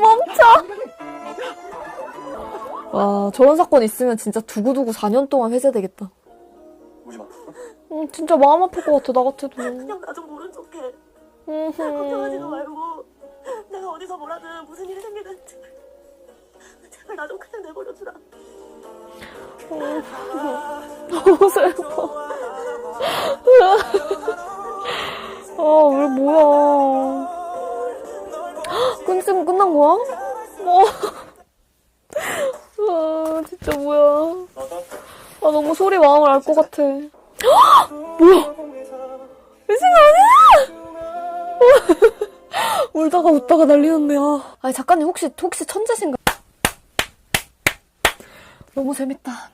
멈춰! 와, 저런 사건 있으면 진짜 두고두고 4년 동안 회자되겠다. 오지 마. 음, 진짜 마음 아플 것 같아, 나 같아도. 그냥 나 좀 모른 척해. 걱정하지도 말고 내가 어디서 뭐라든 무슨 일이 생기든 제발, 제발 나좀 그냥 내버려주라. 너무 슬퍼. 왜 뭐야. 끊지면 끝난 거야? 어. 아, 진짜 뭐야. 아, 너무 소리 마음을 알 것 같아. 뭐야? 미친 거 아니야? 울다가 웃다가 난리 났네. 아. 아니, 작가님 혹시, 혹시 천재신가? 너무 재밌다.